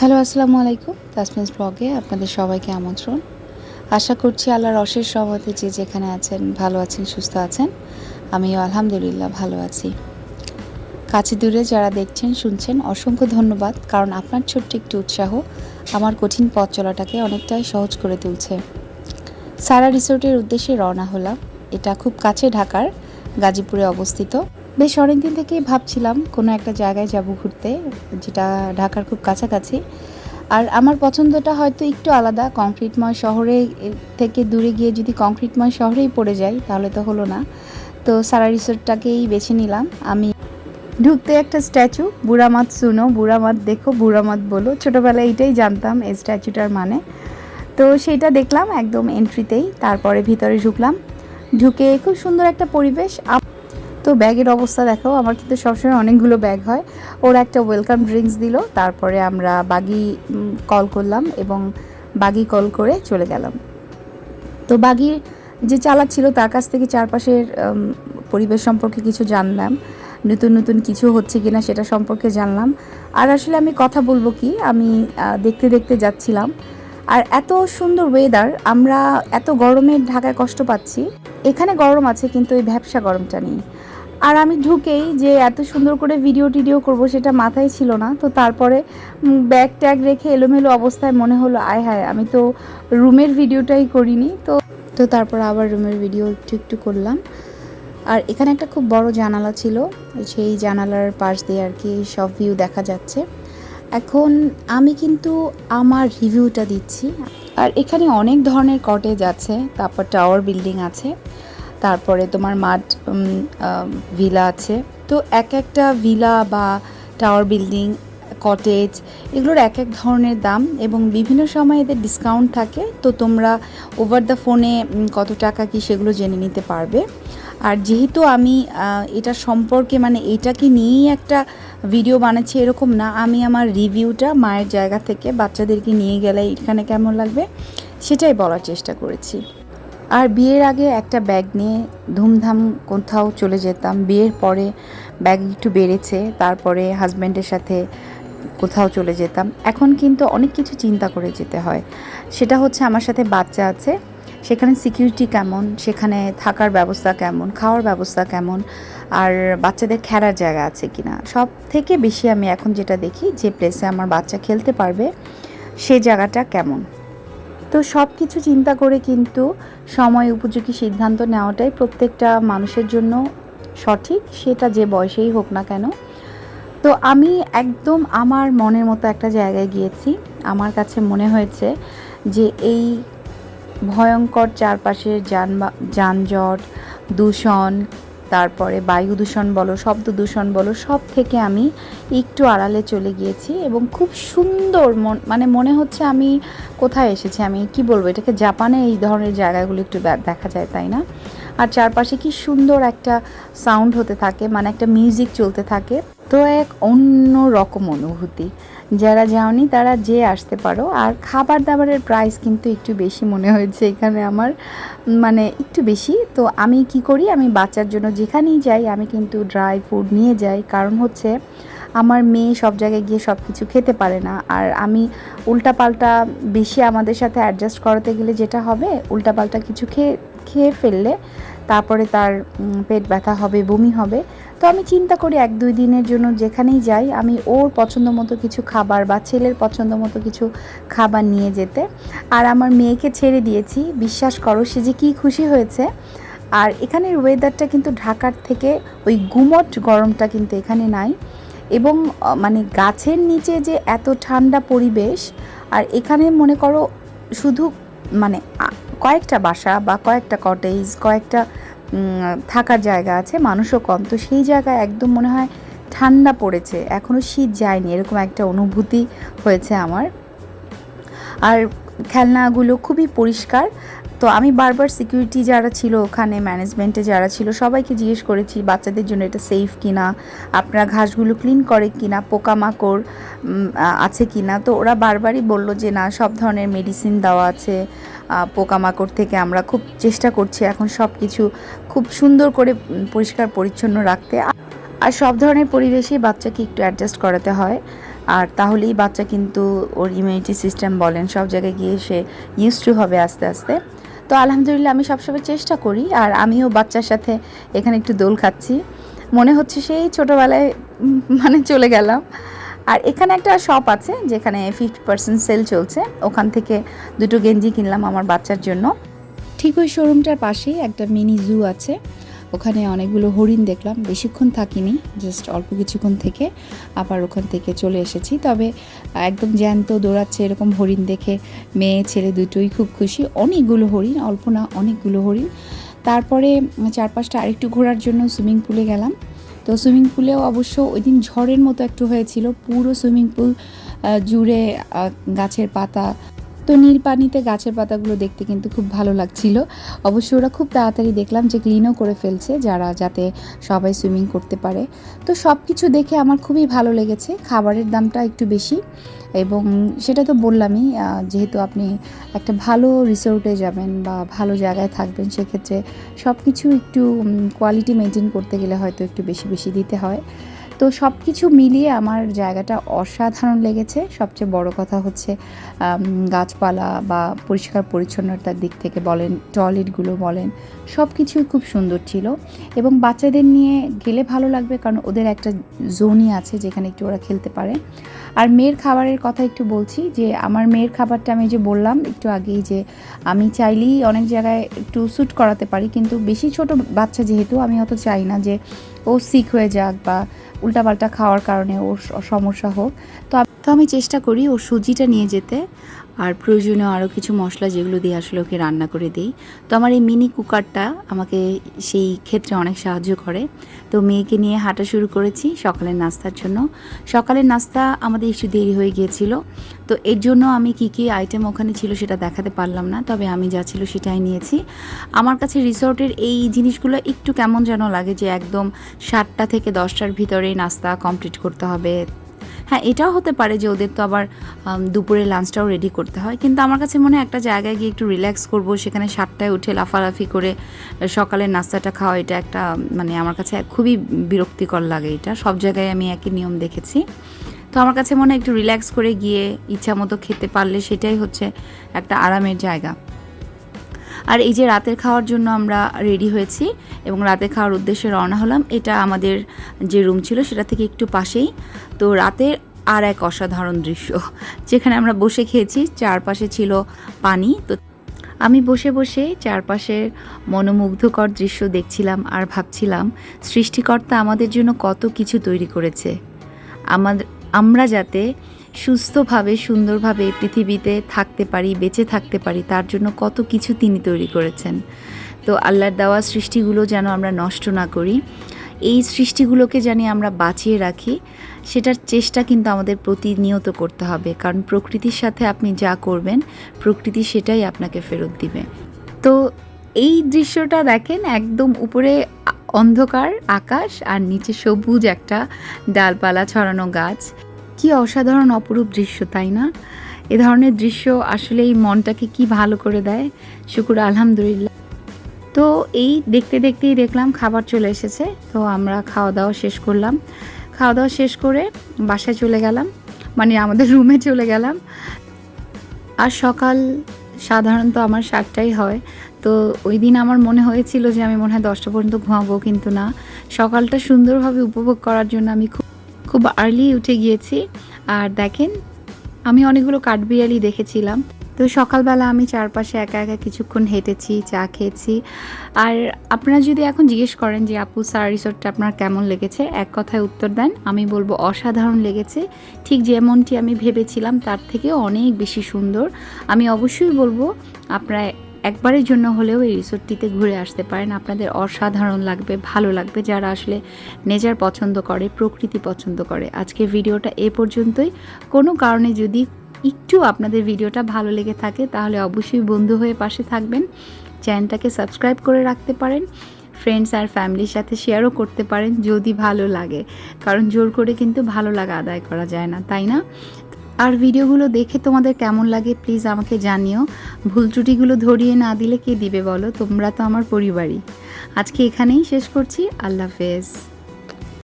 Hello, আসসালামু আলাইকুম। তাসমিস ব্লগে আপনাদের সবাইকে আমন্ত্রণ। আশা করছি আল্লাহর অশেষ সহমতে যে যেখানে আছেন, ভালো আছেন, সুস্থ আছেন, আমিও আলহামদুলিল্লাহ ভালো আছি। কাছে দূরে যারা দেখছেন, শুনছেন, অসংখ্য ধন্যবাদ, কারণ আপনার ছোট্ট একটি উৎসাহ আমার কঠিন পথ চলাটাকে অনেকটাই সহজ করে তুলছে। সারা রিসোর্টের উদ্দেশ্যে রওনা হলাম। এটা খুব কাছে ঢাকার গাজীপুরে অবস্থিত। বেশ অনেকদিন থেকেই ভাবছিলাম কোনো একটা জায়গায় যাব ঘুরতে, যেটা ঢাকার খুব কাছাকাছি। আর আমার পছন্দটা হয়তো একটু আলাদা, কংক্রিটময় শহরে থেকে দূরে গিয়ে যদি কংক্রিটময় শহরেই পড়ে যাই, তাহলে তো হলো না। তো সারা রিসোর্টটাকেই বেছে নিলাম। আমি ঢুকতে একটা স্ট্যাচু বুড়ামাত শুনো বুড়ামাত দেখো বুড়ামাত বলো। ছোটোবেলায় এইটাই জানতাম এই স্ট্যাচুটার মানে। তো সেইটা দেখলাম একদম এন্ট্রিতেই তারপরে ভিতরে ঢুকলাম। ঢুকে খুব সুন্দর একটা পরিবেশ। আপ- তো ব্যাগের অবস্থা দেখো, আমার কিন্তু সবসময় অনেকগুলো ব্যাগ হয়। ওরা একটা ওয়েলকাম ড্রিঙ্কস দিল, তারপরে আমরা বাগি কল করলাম এবং বাগি কল করে চলে গেলাম। তো বাগি যে চালাচ্ছিল তার কাছ থেকে চারপাশের পরিবেশ সম্পর্কে কিছু জানলাম। নতুন নতুন কিছু হচ্ছে কিনা সেটা সম্পর্কে জানলাম। আর আসলে আমি কথা বলব কি, আমি দেখতে দেখতে যাচ্ছিলাম। আর এত সুন্দর ওয়েদার আমরা এত গরমে ঢাকায় কষ্ট পাচ্ছি। এখানে গরম আছে, কিন্তু এই ভ্যাবসা গরমটা নেই। আর আমি ঢুকেই যে এত সুন্দর করে ভিডিও টিডিও করব সেটা মাথায় ছিল না। তো তারপরে ব্যাগ ট্যাগ রেখে এলোমেলো অবস্থায় মনে হলো, আয় হায়, আমি তো রুমের ভিডিওটাই করিনি। তো তো তারপর আবার রুমের ভিডিও একটু একটু করলাম। আর এখানে একটা খুব বড় জানালা ছিল, সেই জানালার পাশ দিয়ে আর কি সব ভিউ দেখা যাচ্ছে। এখন আমি কিন্তু আমার রিভিউটা দিচ্ছি। আর এখানে অনেক ধরনের কটেজ আছে, তারপর টাওয়ার বিল্ডিং আছে। তারপরে তোমার মাঠ ভিলা আছে। তো এক একটা ভিলা বা টাওয়ার বিল্ডিং কটেজ এগুলোর এক এক ধরনের দাম এবং বিভিন্ন সময় এদের ডিসকাউন্ট থাকে। তো তোমরা ওভার দ্য ফোনে কত টাকা কি সেগুলো জেনে নিতে পারবে। আর যেহেতু আমি এটা সম্পর্কে মানে এটাকে নিয়েই একটা ভিডিও বানাচ্ছি এরকম না, আমি আমার রিভিউটা মায়ের জায়গা থেকে বাচ্চাদেরকে নিয়ে গেলে এখানে কেমন লাগবে, সেটাই বলার চেষ্টা করেছি। আর বিয়ের আগে একটা ব্যাগ নিয়ে ধুমধাম কোথাও চলে যেতাম। বিয়ের পরে ব্যাগ একটু বেড়েছে, তারপরে হাজব্যান্ডের সাথে কোথাও চলে যেতাম। এখন কিন্তু অনেক কিছু চিন্তা করে যেতে হয়। সেটা হচ্ছে আমার সাথে বাচ্চা আছে, সেখানে সিকিউরিটি কেমন, সেখানে থাকার ব্যবস্থা কেমন, খাওয়ার ব্যবস্থা কেমন, আর বাচ্চাদের খেলার জায়গা আছে কিনা। সব থেকে বেশি আমি এখন যেটা দেখি, যে প্লেসে আমার বাচ্চা খেলতে পারবে, সে জায়গাটা কেমন। তো সব কিছু চিন্তা করে কিন্তু সময় উপযোগী সিদ্ধান্ত নেওয়াটাই প্রত্যেকটা মানুষের জন্য সঠিক, সেটা যে বয়সেই হোক না কেন। তো আমি একদম আমার মনের মতো একটা জায়গায় গিয়েছি। আমার কাছে মনে হয়েছে যে এই ভয়ঙ্কর চারপাশের যান যানজট, দূষণ তারপরে বায়ু দূষণ বলো, শব্দ দূষণ বলো, সব থেকে আমি একটু আড়ালে চলে গিয়েছি এবং খুব সুন্দর মন মানে মনে হচ্ছে আমি কোথায় এসেছি, আমি কি বলব, এটাকে জাপানে এই ধরনের জায়গাগুলো একটু দেখা যায়, তাই না? আর চারপাশে কি সুন্দর একটা সাউন্ড হতে থাকে মানে একটা মিউজিক চলতে থাকে। তো এক অন্য রকম অনুভূতি। যারা যাওনি তারা যে আসতে পারো। আর খাবার দাবারের প্রাইস কিন্তু একটু বেশি মনে হয়েছে এখানে আমার। মানে একটু বেশি। তো আমি কি করি? আমি বাচ্চার জন্য যেখানেই যাই, আমি কিন্তু ড্রাই ফুড নিয়ে যাই। কারণ হচ্ছে, আমার মেয়ে সব জায়গায় গিয়ে সব কিছু খেতে পারে না। আর আমি উল্টাপাল্টা বেশি আমাদের সাথে অ্যাডজাস্ট করাতে গেলে যেটা হবে, উল্টাপাল্টা কিছু খেয়ে খেয়ে ফেললে, তারপরে তার পেট ব্যথা হবে, বমি হবে। তো আমি চিন্তা করি এক দুই দিনের জন্য যেখানেই যাই, আমি ওর পছন্দ মতো কিছু খাবার বা ছেলের পছন্দ মতো কিছু খাবার নিয়ে যেতে। আর আমার মেয়েকে ছেড়ে দিয়েছি, বিশ্বাস করো সে যে কী খুশি হয়েছে। আর এখানের ওয়েদারটা কিন্তু ঢাকার থেকে ওই গুমট গরমটা কিন্তু এখানে নাই। এবং মানে গাছের নিচে যে এত ঠান্ডা পরিবেশ, আর এখানে মনে করো শুধু মানে কয়েকটা বাসা বা কয়েকটা কটেজ কয়েকটা থাকার জায়গা আছে, মানুষও কম। তো সেই জায়গায় একদম মনে হয় ঠান্ডা পড়েছে এখনও শীত যায়নি, এরকম একটা অনুভূতি হয়েছে আমার। আর খেলনাগুলো খুবই পরিষ্কার তো আমি বারবার সিকিউরিটি যারা ছিল ওখানে ম্যানেজমেন্টে যারা ছিল, সবাইকে জিজ্ঞেস করেছি, বাচ্চাদের জন্য এটা সেফ কিনা? আপনারা ঘাসগুলো ক্লিন করে কিনা? পোকামাকড় আছে কিনা? তো ওরা বারবারই বলল যে, না, সব ধরনের মেডিসিন দেওয়া আছে। পোকামাকড় থেকে আমরা খুব চেষ্টা করছি এখন সব কিছু খুব সুন্দর করে পরিষ্কার, পরিচ্ছন্ন রাখতে। আর সব ধরনের পরিবেশেই বাচ্চাকে একটু অ্যাডজাস্ট করাতে হয়। আর তাহলেই বাচ্চা কিন্তু ওর ইমিউনিটি সিস্টেম বলেন, সব জায়গায় গিয়ে সে ইউজ টু হবে আস্তে আস্তে। তো আলহামদুলিল্লাহ আমি সবসময় চেষ্টা করি, আর আমিও বাচ্চার সাথে এখানে একটু দোল খাচ্ছি। মনে হচ্ছে সেই ছোটোবেলায় মানে চলে গেলাম। আর এখানে একটা শপ আছে, যেখানে ফিফটি পার্সেন্ট সেল চলছে। ওখান থেকে দুটো গেঞ্জি কিনলাম আমার বাচ্চার জন্য। ঠিক ওই শোরুমটার পাশেই একটা মিনি জু আছে। ওখানে অনেকগুলো হরিণ দেখলাম, বেশিক্ষণ থাকিনি জাস্ট অল্প কিছুক্ষণ থেকে আবার ওখান থেকে চলে এসেছি। তবে একদম জ্যান্ত দৌড়াচ্ছে এরকম হরিণ দেখে মেয়ে, ছেলে দুটোই খুব খুশি। অনেকগুলো হরিণ, অল্প না, অনেকগুলো হরিণ। তারপরে চারপাশটা আরেকটু ঘোরার জন্য সুইমিং পুলে গেলাম। তো সুইমিং পুলেও অবশ্য ওই দিন ঝড়ের মতো একটু হয়েছিল, পুরো সুইমিং পুল জুড়ে গাছের পাতা তো নীল পানিতে গাছের পাতাগুলো দেখতে কিন্তু খুব ভালো লাগছিল। অবশ্য ওরা খুব তাড়াতাড়ি দেখলাম যে ক্লিনও করে ফেলছে যারা, যাতে সবাই সুইমিং করতে পারে। তো সব কিছু দেখে আমার খুবই ভালো লেগেছে, খাবারের দামটা একটু বেশি এবং সেটা তো বললামই যেহেতু আপনি একটা ভালো রিসোর্টে যাবেন বা ভালো জায়গায় থাকবেন, সেক্ষেত্রে সব কিছু একটু কোয়ালিটি মেনটেন করতে গেলে হয়তো একটু বেশি বেশি দিতে হয়। তো সব কিছু মিলিয়ে আমার জায়গাটা অসাধারণ লেগেছে। সবচেয়ে বড় কথা হচ্ছে গাছপালা বা পরিষ্কার পরিচ্ছন্নতার দিক থেকে বলেন টয়লেটগুলো বলেন সব কিছুই খুব সুন্দর ছিল। এবং বাচ্চাদের নিয়ে গেলে ভালো লাগবে, কারণ ওদের একটা জোনই আছে যেখানে একটু ওরা খেলতে পারে। আর মেয়ের খাবারের কথা একটু বলছি, যে আমার মেয়ের খাবারটা আমি যে বললাম একটু আগেই যে আমি চাইলেই অনেক জায়গায় একটু স্যুট করাতে পারি, কিন্তু বেশি ছোট বাচ্চা যেহেতু আমি অত চাই না যে ও সিক হয়ে যাক বা উল্টাপাল্টা খাওয়ার কারণে ওর সমস্যা হোক। তো তো আমি চেষ্টা করি ওর সুজিটা নিয়ে যেতে। আর প্রয়োজনীয় আরও কিছু মশলা যেগুলো দিয়ে আসলে ওকে রান্না করে দিই। তো আমার এই মিনি কুকারটা আমাকে সেই ক্ষেত্রে অনেক সাহায্য করে। তো মেয়েকে নিয়ে হাঁটা শুরু করেছি সকালের নাস্তার জন্য। সকালের নাস্তা আমাদের একটু দেরি হয়ে গিয়েছিল। তো এর জন্য আমি কি কি আইটেম ওখানে ছিল সেটা দেখাতে পারলাম না, তবে আমি যা ছিল সেটাই নিয়েছি। আমার কাছে রিসোর্টের এই জিনিসগুলো একটু কেমন যেন লাগে যে একদম সাতটা থেকে দশটার ভিতরে নাস্তা কমপ্লিট করতে হবে। হ্যাঁ এটাও হতে পারে যে ওদের তো আবার দুপুরে লাঞ্চটাও রেডি করতে হয়। কিন্তু আমার কাছে মনে হয় একটা জায়গায় গিয়ে একটু রিল্যাক্স করব, সেখানে সাতটায় উঠে লাফালাফি করে সকালের নাস্তাটা খাওয়া, এটা একটা মানে আমার কাছে খুবই বিরক্তিকর লাগে এটা। সব জায়গায় আমি একই নিয়ম দেখেছি। তো আমার কাছে মনে হয় একটু রিল্যাক্স করে গিয়ে ইচ্ছা মতো খেতে পারলে সেটাই হচ্ছে একটা আরামের জায়গা। আর এই যে রাতের খাওয়ার জন্য আমরা রেডি হয়েছি এবং রাতে খাওয়ার উদ্দেশ্যে রওনা হলাম। এটা আমাদের যে রুম ছিল সেটা থেকে একটু পাশেই। তো রাতের আর এক অসাধারণ দৃশ্য, যেখানে আমরা বসে খেয়েছি। চারপাশে ছিল পানি। তো আমি বসে বসে চারপাশের মনোমুগ্ধকর দৃশ্য দেখছিলাম আর ভাবছিলাম, সৃষ্টিকর্তা আমাদের জন্য কত কিছু তৈরি করেছে। আমাদের আমরা যাতে সুস্থভাবে, সুন্দরভাবে পৃথিবীতে থাকতে পারি, বেঁচে থাকতে পারি, তার জন্য কত কিছু তিনি তৈরি করেছেন। তো আল্লাহর দেওয়া সৃষ্টিগুলো যেন আমরা নষ্ট না করি, এই সৃষ্টিগুলোকে জানি আমরা বাঁচিয়ে রাখি, সেটার চেষ্টা কিন্তু আমাদের প্রতিনিয়ত করতে হবে, কারণ প্রকৃতির সাথে আপনি যা করবেন, প্রকৃতি সেটাই আপনাকে ফেরত দিবে। তো এই দৃশ্যটা দেখেন, একদম উপরে অন্ধকার, আকাশ, আর নিচে সবুজ একটা ডালপালা, ছড়ানো গাছ। কি অসাধারণ অপরূপ দৃশ্য, তাই না? এ ধরনের দৃশ্য আসলে এই মনটাকে কি ভালো করে দেয়? শুকুর, আলহামদুলিল্লাহ। তো এই দেখতে দেখতেই দেখলাম খাবার চলে এসেছে, তো আমরা খাওয়া দাওয়া শেষ করলাম। খাওয়া দাওয়া শেষ করে বাসায় চলে গেলাম মানে আমাদের রুমে চলে গেলাম। আর সকাল সাধারণত আমার সাতটাই হয়, তো ওই দিন আমার মনে হয়েছিল যে আমি মনে হয় দশটা পর্যন্ত ঘুমাবো, কিন্তু না। সকালটা সুন্দরভাবে উপভোগ করার জন্য আমি খুব খুব আর্লি উঠে গিয়েছি। আর দেখেন, আমি অনেকগুলো কাঠবিড়ালি দেখেছিলাম। তো সকালবেলা আমি চারপাশে একা একা কিছুক্ষণ হেঁটেছি, চা খেয়েছি। আর আপনারা যদি এখন জিজ্ঞেস করেন যে, আপু সার রিসোর্টটা আপনার কেমন লেগেছে? এক কথায় উত্তর দেন, আমি বলব অসাধারণ লেগেছে। ঠিক যেমনটি আমি ভেবেছিলাম, তার থেকে অনেক বেশি সুন্দর। আমি অবশ্যই বলব, আপনারা একবারের জন্য হলেও এই রিসোর্টটিতে ঘুরে আসতে পারেন। আপনাদের অসাধারণ লাগবে, ভালো লাগবে। যারা আসলে নেচার পছন্দ করে, প্রকৃতি পছন্দ করে আজকে ভিডিওটা এ পর্যন্তই। কোনো কারণে যদি একটু আপনাদের ভিডিওটা ভালো লেগে থাকে, তাহলে অবশ্যই বন্ধু হয়ে পাশে থাকবেন। চ্যানেলটাকে সাবস্ক্রাইব করে রাখতে পারেন। ফ্রেন্ডস আর ফ্যামিলির সাথে শেয়ারও করতে পারেন যদি ভালো লাগে। কারণ জোর করে কিন্তু ভালো লাগা আদায় করা যায় না, তাই না? আর ভিডিওগুলো দেখে তোমাদের কেমন লাগে প্লিজ আমাকে জানিও। ভুল ত্রুটিগুলো ধরিয়ে না দিলে কে দিবে বলো? তোমরা তো আমার পরিবারই। আজকে এখানেই শেষ করছি। আল্লাহ হাফেজ।